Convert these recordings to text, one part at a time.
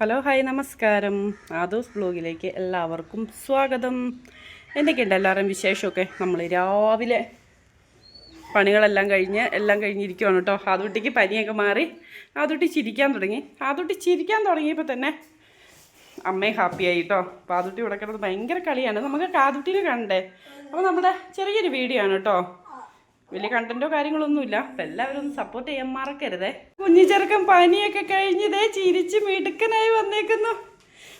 Hello hi നമസ്കാരം. ആദോസ് ബ്ലോഗിലേക്ക് എല്ലാവർക്കും സ്വാഗതം. എന്തൊക്കെയുണ്ട് എല്ലാവരും വിശേഷമൊക്കെ? നമ്മൾ രാവിലെ പണികളെല്ലാം കഴിഞ്ഞ് എല്ലാം കഴിഞ്ഞിരിക്കുവാണ് കേട്ടോ. ആദുട്ടിക്ക് പനിയൊക്കെ മാറി ആദുട്ടി ചിരിക്കാൻ തുടങ്ങി. ആദുട്ടി ചിരിക്കാൻ തുടങ്ങിയപ്പോൾ തന്നെ അമ്മയും ഹാപ്പിയായി കേട്ടോ. അപ്പോൾ ആദുട്ടി കിടന്ന് ഭയങ്കര കളിയാണ്. നമുക്ക് കാതുട്ടിയിൽ കണ്ടേ. അപ്പോൾ നമ്മുടെ ചെറിയൊരു വീഡിയോ ആണ് കേട്ടോ. വലിയ കണ്ടന്റോ കാര്യങ്ങളൊന്നുമില്ല. അപ്പം എല്ലാവരും ഒന്ന് സപ്പോർട്ട് ചെയ്യാൻ മറക്കരുതേ. കുഞ്ഞു ചെറുക്കൻ പനിയൊക്കെ കഴിഞ്ഞതേ ചിരിച്ച് മിടുക്കനായി വന്നേക്കുന്നു.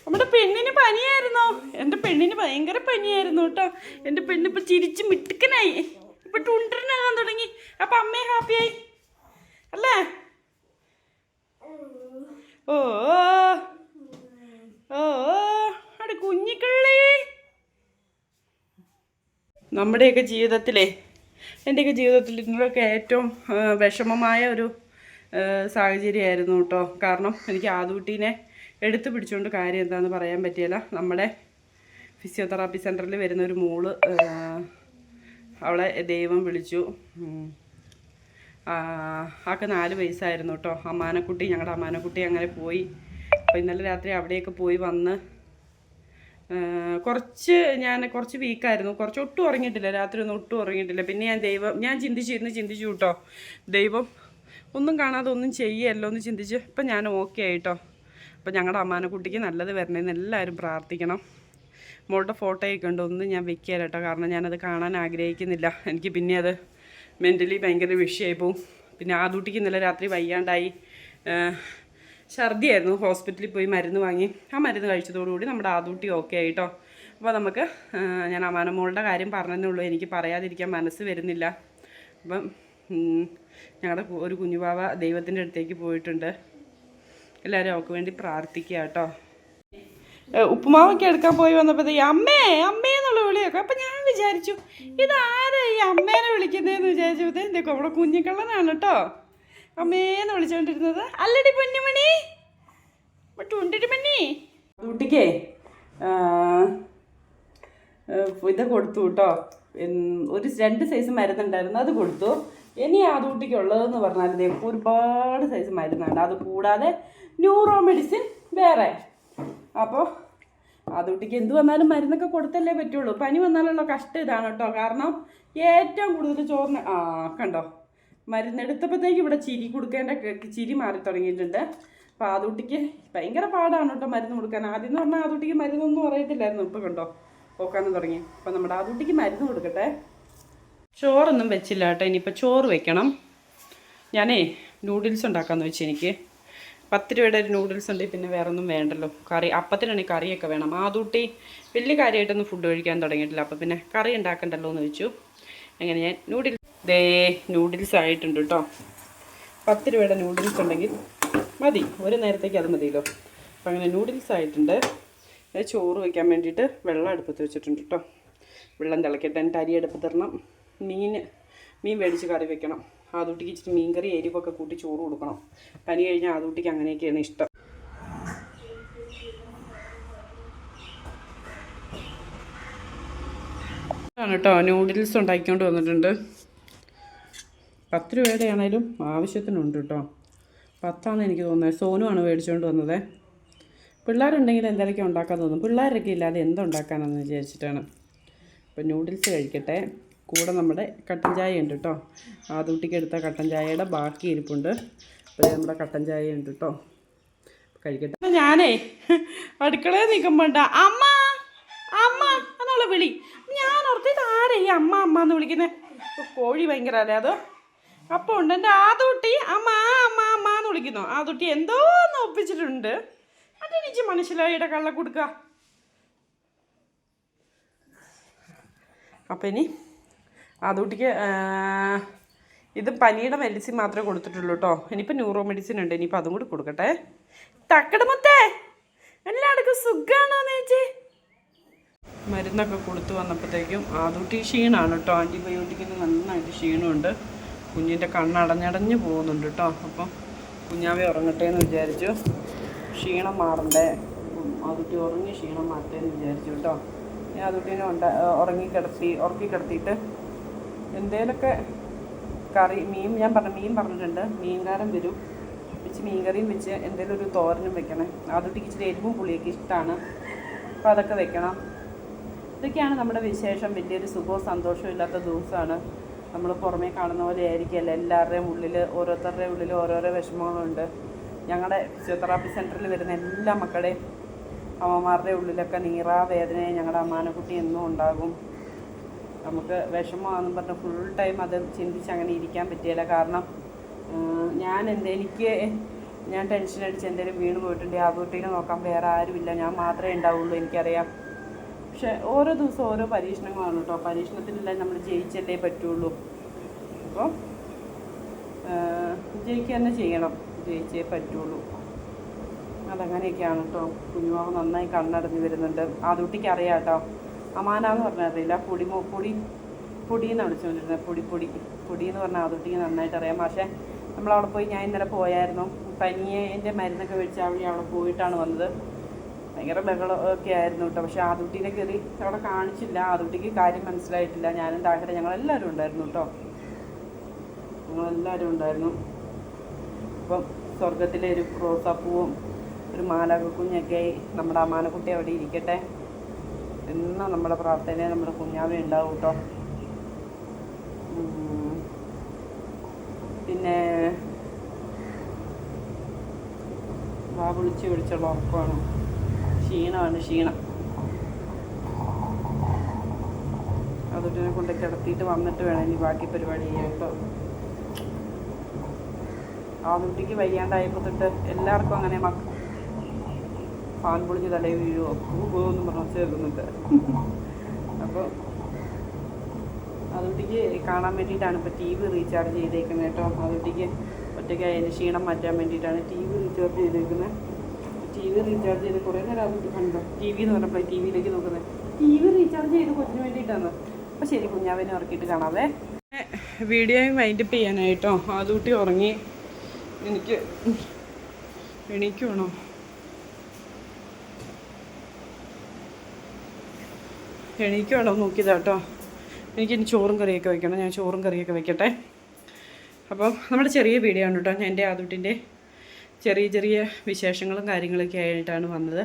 നമ്മുടെ പെണ്ണിന് പനിയായിരുന്നോ? എന്റെ പെണ്ണിന് ഭയങ്കര പനിയായിരുന്നു കേട്ടോ. എന്റെ പെണ്ണിപ്പോൾ ചിരിച്ച് മിടുക്കനായി. ഇപ്പം ടുണ്ടറിനാകാൻ തുടങ്ങി. അപ്പം അമ്മയെ ഹാപ്പിയായി. അല്ലേ? ഓ ഓ അവിടെ കുഞ്ഞിക്കള്ളി. നമ്മുടെയൊക്കെ ജീവിതത്തിലെ എന്റെയൊക്കെ ജീവിതത്തിൽ ഇതിലൊക്കെ ഏറ്റവും വിഷമമായ ഒരു സാഹചര്യമായിരുന്നു കേട്ടോ. കാരണം എനിക്ക് ആദൂട്ടീനെ എടുത്തു പിടിച്ചുകൊണ്ട് കാര്യം എന്താണെന്ന് പറയാൻ പറ്റിയില്ല. നമ്മുടെ ഫിസിയോതെറാപ്പി സെന്ററിൽ വരുന്ന ഒരു മോൾ അവളെ ദൈവം വിളിച്ചു. ആക്ക് നാല് വയസ്സായിരുന്നു കേട്ടോ. അമ്മാനക്കുട്ടി ഞങ്ങളുടെ അമ്മാനക്കുട്ടി അങ്ങനെ പോയി. അപ്പോൾ ഇന്നലെ രാത്രി അവിടെയൊക്കെ പോയി വന്ന് കുറച്ച് ഞാൻ കുറച്ച് വീക്കായിരുന്നു കുറച്ച് ഒട്ടും ഉറങ്ങിയിട്ടില്ല. രാത്രി ഒന്നും ഒട്ടും ഉറങ്ങിയിട്ടില്ല. പിന്നെ ഞാൻ ദൈവം ഞാൻ ചിന്തിച്ചിരുന്ന് ചിന്തിച്ചു കേട്ടോ. ദൈവം ഒന്നും കാണാതെ ഒന്നും ചെയ്യല്ലോ എന്ന് ചിന്തിച്ച് ഇപ്പം ഞാൻ ഓക്കെ ആയിട്ടോ. അപ്പം ഞങ്ങളുടെ അമ്മാനക്കുട്ടിക്ക് നല്ലത് വരണമെന്ന് എല്ലാവരും പ്രാർത്ഥിക്കണം. മോളുടെ ഫോട്ടോയൊക്കെ ഉണ്ട് ഒന്നും ഞാൻ വെക്കുകയില്ല കേട്ടോ. കാരണം ഞാനത് കാണാൻ ആഗ്രഹിക്കുന്നില്ല. എനിക്ക് പിന്നെ അത് മെന്റലി ഭയങ്കര വിഷയമായി പോവും. പിന്നെ ആദൂട്ടിക്ക് ഇന്നലെ രാത്രി വയ്യാണ്ടായി. ഛർദിയായിരുന്നു. ഹോസ്പിറ്റലിൽ പോയി മരുന്ന് വാങ്ങി. ആ മരുന്ന് കഴിച്ചതോടുകൂടി നമ്മുടെ ആദൂട്ടി ഓക്കെ ആയിട്ടോ. അപ്പോൾ നമുക്ക് ഞാൻ അമാനമോളുടെ കാര്യം പറഞ്ഞതേ ഉള്ളൂ. എനിക്ക് പറയാതിരിക്കാൻ മനസ്സ് വരുന്നില്ല. അപ്പം ഞങ്ങളുടെ ഒരു കുഞ്ഞുപാവ ദൈവത്തിന്റെ അടുത്തേക്ക് പോയിട്ടുണ്ട്. എല്ലാവരും അവൾക്ക് വേണ്ടി പ്രാർത്ഥിക്കുക കേട്ടോ. ഉപ്പുമാവൊക്കെ എടുക്കാൻ പോയി വന്നപ്പോഴത്തേക്ക് അമ്മേ അമ്മേ എന്നുള്ള വിളിയൊക്കെ അപ്പം ഞാൻ വിചാരിച്ചു ഇതാരാ ഈ അമ്മേനെ വിളിക്കുന്നതെന്ന് വിചാരിച്ചപ്പോഴത്തേക്കും നമ്മുടെ കുഞ്ഞിക്കള്ളനാണ് കേട്ടോ. അമ്മേന്ന് വിളിച്ചോണ്ടിരുന്നത്. അല്ലടി പൊന്നുമണി. മണി കുട്ടിക്കേ ഇത് കൊടുത്തു കേട്ടോ ഒരു രണ്ട് സൈസ് മരുന്നുണ്ടായിരുന്നു അത് കൊടുത്തു. ഇനി ആ കുട്ടിക്ക് ഉള്ളതെന്ന് പറഞ്ഞാൽ ഇപ്പോൾ ഒരുപാട് സൈസ് മരുന്നുണ്ട്. അത് കൂടാതെ ന്യൂറോ മെഡിസിൻ വേറെ. അപ്പോൾ അതുകുട്ടിക്ക് എന്ത് വന്നാലും മരുന്നൊക്കെ കൊടുത്തല്ലേ പറ്റുള്ളൂ. പനി വന്നാലുള്ള കഷ്ടം ഇതാണ് കേട്ടോ കാരണം ഏറ്റവും കൂടുതൽ ചോറിന് ആ കണ്ടോ? മരുന്നെടുത്തപ്പോഴത്തേക്ക് ഇവിടെ ചിരി കൊടുക്കേണ്ട ചിരി മാറി തുടങ്ങിയിട്ടുണ്ട്. അപ്പോൾ ആദൂട്ടിക്ക് ഭയങ്കര പാടാണ് കേട്ടോ മരുന്ന് കൊടുക്കാൻ. ആദ്യം എന്ന് പറഞ്ഞാൽ ആദൂട്ടിക്ക് മരുന്നൊന്നും അറിയത്തില്ലായിരുന്നു. ഇപ്പോൾ കണ്ടോ? പോക്കാനും തുടങ്ങി. അപ്പോൾ നമ്മുടെ ആദൂട്ടിക്ക് മരുന്ന് കൊടുക്കട്ടെ. ചോറൊന്നും വെച്ചില്ല കേട്ടോ. ഇനിയിപ്പോൾ ചോറ് വെക്കണം. ഞാനേ നൂഡിൽസ് ഉണ്ടാക്കാമെന്ന് വെച്ചു എനിക്ക്. പത്ത് രൂപയുടെ ഒരു നൂഡിൽസ് ഉണ്ട്. പിന്നെ വേറെ ഒന്നും വേണ്ടല്ലോ. കറി അപ്പത്തിനാണെങ്കിൽ കറിയൊക്കെ വേണം. ആദൂട്ടി വലിയ കാര്യമായിട്ടൊന്നും ഫുഡ് കഴിക്കാൻ തുടങ്ങിയിട്ടില്ല. അപ്പോൾ പിന്നെ കറി ഉണ്ടാക്കണ്ടല്ലോ എന്ന് വെച്ചു. അങ്ങനെ ഞാൻ നൂഡിൽസ് ദേ നൂഡിൽസ് ആയിട്ടുണ്ട് കേട്ടോ പത്ത് രൂപയുടെ നൂഡിൽസ് ഉണ്ടെങ്കിൽ മതി. ഒരു നേരത്തേക്ക് അത് മതിയല്ലോ. അപ്പോൾ അങ്ങനെ നൂഡിൽസ് ആയിട്ടുണ്ട്. ചോറ് വയ്ക്കാൻ വേണ്ടിയിട്ട് വെള്ളം അടുപ്പത്ത് വെച്ചിട്ടുണ്ട് കേട്ടോ വെള്ളം തിളക്കട്ടെ. അരി അടുപ്പത്ത് തരണം മീൻ മീൻ മേടിച്ച് കറി വെക്കണം. ആദൂട്ടിക്ക് ഇച്ചിരി മീൻ കറി എരിവൊക്കെ കൂട്ടി ചോറ് കൊടുക്കണം. പനി കഴിഞ്ഞാൽ ആദൂട്ടിക്ക് അങ്ങനെയൊക്കെയാണ് ഇഷ്ടം. ആണ് കേട്ടോ നൂഡിൽസ് ഉണ്ടാക്കിക്കൊണ്ട് വന്നിട്ടുണ്ട്. പത്ത് രൂപയുടെ ആണേലും ആവശ്യത്തിനുണ്ട് കേട്ടോ. പത്താണെന്ന് എനിക്ക് തോന്നുന്നത്. സോനുവാണ് മേടിച്ചുകൊണ്ട് വന്നത്. പിള്ളേരുണ്ടെങ്കിൽ എന്തെങ്കിലും ഉണ്ടാക്കാൻ തോന്നും. പിള്ളേരൊക്കെ ഇല്ലാതെ എന്തുണ്ടാക്കാനെന്ന് വിചാരിച്ചിട്ടാണ്. അപ്പോൾ നൂഡിൽസ് കഴിക്കട്ടെ. കൂടെ നമ്മുടെ കട്ടൻ ചായ ഉണ്ട് കേട്ടോ ആദൂട്ടിക്ക് എടുത്ത കട്ടൻ ചായയുടെ ബാക്കി ഇരിപ്പുണ്ട്. അപ്പോൾ നമ്മുടെ കട്ടൻ ചായ ഉണ്ട് കേട്ടോ. കഴിക്കട്ടെ. ഞാനേ അടുക്കളയിൽ നിൽക്കുമ്പോണ്ട അമ്മ അമ്മ എന്നുള്ള വിളി. ഞാൻ ഓർത്തിട്ട് ആരാ അമ്മ അമ്മ എന്ന് വിളിക്കുന്നത് കോഴി ഭയങ്കര അല്ലേ അതോ? അപ്പോൾ ഉണ്ട്. എന്റെ ആദൂട്ടി അമ്മ അമ്മ അമ്മ എന്ന് വിളിക്കുന്നു. ആദൂട്ടി എന്തോന്ന് ഒപ്പിച്ചിട്ടുണ്ട്. അതെനിക്ക് മനസ്സിലായിട കള്ള കൊടുക്ക അപ്പം ഇനി ആദൂട്ടിക്ക് ഇത് പനിയുടെ മെഡിസിൻ മാത്രമേ കൊടുത്തിട്ടുള്ളൂ കേട്ടോ ഇനിയിപ്പോൾ ന്യൂറോ മെഡിസിൻ ഉണ്ട്. ഇനിയിപ്പോൾ അതും കൂടി കൊടുക്കട്ടെ. തക്കടമുത്തേ എല്ലാവർക്കും സുഖമാണോ ചേച്ചി മരുന്നൊക്കെ കൊടുത്തു വന്നപ്പോഴത്തേക്കും ആദൂട്ടി ക്ഷീണമാണ് കേട്ടോ ആന്റിബയോട്ടിക്കിന് നന്നായിട്ട് ക്ഷീണമുണ്ട്. കുഞ്ഞിന്റെ കണ്ണടഞ്ഞടഞ്ഞ് പോകുന്നുണ്ട് കേട്ടോ. അപ്പം കുഞ്ഞാവെ ഉറങ്ങട്ടെ എന്ന് വിചാരിച്ചു. ക്ഷീണം മാറണ്ടേ? അതുട്ടി ഉറങ്ങി ക്ഷീണം മാറട്ടെ എന്ന് വിചാരിച്ചു കേട്ടോ. ഞാൻ ആദൂട്ടീനെ ഉണ്ട ഉറങ്ങിക്കിടത്തി ഉറക്കി കിടത്തിയിട്ട് എന്തേലൊക്കെ കറി മീൻ ഞാൻ പറഞ്ഞു മീൻ പറഞ്ഞിട്ടുണ്ട്. മീൻകാരൻ വരും. വെച്ച് മീൻകറിയും വെച്ച് എന്തെങ്കിലും ഒരു തോരനും വെക്കണേ. അതുട്ടിക്ക് ഇച്ചിരി എരിവും പുളിയൊക്കെ ഇഷ്ടമാണ് അപ്പോൾ അതൊക്കെ വെക്കണം. ഇതൊക്കെയാണ് നമ്മുടെ വിശേഷം. വലിയൊരു സുഖവും സന്തോഷവും ഇല്ലാത്ത ദിവസമാണ്. നമ്മൾ പുറമേ കാണുന്ന പോലെ ആയിരിക്കില്ല എല്ലാവരുടെയും ഉള്ളിൽ ഓരോരുത്തരുടെയും ഉള്ളിൽ ഓരോരോ വിഷമങ്ങളുണ്ട്. ഞങ്ങളുടെ ഫിസിയോതെറാപ്പി സെന്ററിൽ വരുന്ന എല്ലാ മക്കളുടെയും അമ്മമാരുടെ ഉള്ളിലൊക്കെ നീറാ വേദനയും ഞങ്ങളുടെ അമ്മാനക്കുട്ടി എന്നും ഉണ്ടാകും. നമുക്ക് വിഷമമാണെന്ന് പറഞ്ഞ് ഫുൾ ടൈം അത് ചിന്തിച്ച് അങ്ങനെ ഇരിക്കാൻ പറ്റിയില്ല. കാരണം ഞാൻ എന്ത് എനിക്ക് ഞാൻ ടെൻഷൻ അടിച്ച് എന്തെങ്കിലും വീണ് പോയിട്ടുണ്ടെങ്കിൽ ആ കുട്ടീനെ നോക്കാൻ വേറെ ആരുമില്ല. ഞാൻ മാത്രമേ ഉണ്ടാവുള്ളൂ എനിക്കറിയാം. പക്ഷെ ഓരോ ദിവസവും ഓരോ പരീക്ഷണങ്ങളാണ് കേട്ടോ. പരീക്ഷണത്തിനല്ലേ നമ്മൾ ജയിച്ചല്ലേ പറ്റുള്ളൂ. അപ്പോൾ ജയിക്കുക തന്നെ ചെയ്യണം. ജയിച്ചേ പറ്റുള്ളൂ. അതങ്ങനെയൊക്കെയാണ് കേട്ടോ. കുഞ്ഞുമാവ് നന്നായി കണ്ണടഞ്ഞു വരുന്നുണ്ട്. ആദൂട്ടിക്ക് അറിയാം കേട്ടോ. അമാനാന്ന് പറഞ്ഞാൽ അറിയില്ല. പൊടി പൊടി പൊടി വിളിച്ചു വിളിച്ചുകൊണ്ടിരുന്നത് പൊടി പൊടി. പൊടി എന്ന് പറഞ്ഞാൽ ആദൂട്ടിക്ക് നന്നായിട്ട് അറിയാം. പക്ഷേ നമ്മളവിടെ പോയി ഞാൻ ഇന്നലെ പോയായിരുന്നു. പനിയേന്റെ മരുന്നൊക്കെ വെച്ചാൽ അവിടെ പോയിട്ടാണ് വന്നത്. ഭയങ്കര ബഹളം ഒക്കെ ആയിരുന്നു കേട്ടോ. പക്ഷേ ആദൂട്ടീനെ കയറി അവിടെ കാണിച്ചില്ല. ആദൂട്ടിക്ക് കാര്യം മനസ്സിലായിട്ടില്ല. ഞാനും താഴെ ഞങ്ങൾ എല്ലാവരും ഉണ്ടായിരുന്നു കേട്ടോ. ഞങ്ങളെല്ലാവരും ഉണ്ടായിരുന്നു. അപ്പം സ്വർഗത്തിലെ ഒരു റോസാപ്പൂവും ഒരു മാലകുഞ്ഞൊക്കെ നമ്മുടെ അമാനക്കുട്ടി അവിടെ ഇരിക്കട്ടെ. എന്നും നമ്മുടെ പ്രാർത്ഥനയെ നമ്മുടെ കുഞ്ഞാവി ഉണ്ടാവും കേട്ടോ. പിന്നെ വാ വിളിച്ച് വിളിച്ചുള്ള ഉറക്കമാണ്. ക്ഷീണമാണ് ക്ഷീണം. അതുകൊണ്ടിനെ കൊണ്ട് കിടത്തിയിട്ട് വന്നിട്ട് വേണം ഇനി ബാക്കി പരിപാടി ചെയ്യാൻ. കേട്ടോ ആ കുട്ടിക്ക് വയ്യാണ്ടായപ്പോൾ തൊട്ട് എല്ലാവർക്കും അങ്ങനെ മക്ക പാൽ പൊളിഞ്ഞ് തലയിൽ വീഴുമോ പോകുമെന്ന് പറഞ്ഞ് ചേർക്കുന്നുണ്ട് അപ്പോൾ അതുട്ടിക്ക് കാണാൻ വേണ്ടിയിട്ടാണ് ഇപ്പോൾ ടി വി റീചാർജ് ചെയ്തേക്കുന്നത് കേട്ടോ. അതുട്ടിക്ക് ഒറ്റയ്ക്ക് അതിന്റെ ക്ഷീണം മാറ്റാൻ വേണ്ടിയിട്ടാണ് ടി വി റീചാർജ് ചെയ്തേക്കുന്നത്. ടി വി റീചാർജ് ചെയ്ത് കുറേ നേരം കണ്ടോ. ടി വി എന്ന് പറഞ്ഞപ്പോൾ ടി വിയിലേക്ക് നോക്കുന്നത്. ടി വി റീചാർജ് ചെയ്ത് കൊച്ചിന് വേണ്ടിയിട്ടാണ്. അപ്പോൾ ശരി കുഞ്ഞാവിനെ ഉറക്കിയിട്ട് കാണാവേ. വീഡിയോയും വൈൻഡപ്പ് ചെയ്യാനായിട്ടോ? ആദ്യൂട്ടി ഉറങ്ങി. എനിക്ക് എണീക്കണോ എണീക്കണോ നോക്കിയതാട്ടോ. എനിക്ക് ഇനി ചോറും കറിയൊക്കെ വെക്കണം. ഞാൻ ചോറും കറിയൊക്കെ വെക്കട്ടെ. അപ്പോൾ നമ്മുടെ ചെറിയ വീഡിയോ ആണ് കേട്ടോ. ഞാൻ എന്റെ ആദുട്ടിന്റെ ചെറിയ ചെറിയ വിശേഷങ്ങളും കാര്യങ്ങളൊക്കെ ആയിട്ടാണ് വന്നത്.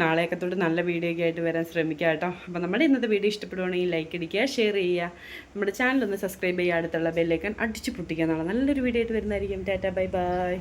നാളെയൊക്കെ തൊട്ട് നല്ല വീഡിയോ ഒക്കെ ആയിട്ട് വരാൻ ശ്രമിക്കാം കേട്ടോ. അപ്പോൾ നമ്മുടെ ഇന്നത്തെ വീഡിയോ ഇഷ്ടപ്പെടുവാണെങ്കിൽ ലൈക്ക് അടിക്കുക ഷെയർ ചെയ്യുക. നമ്മുടെ ചാനൽ ഒന്ന് സബ്സ്ക്രൈബ് ചെയ്യുക അടുത്തുള്ള ബെല്ലൈക്കൺ അടിച്ചു പൊട്ടിക്കുക. നാളെ നല്ലൊരു വീഡിയോ ആയിട്ട് വരുന്നതായിരിക്കും. Tata bye bye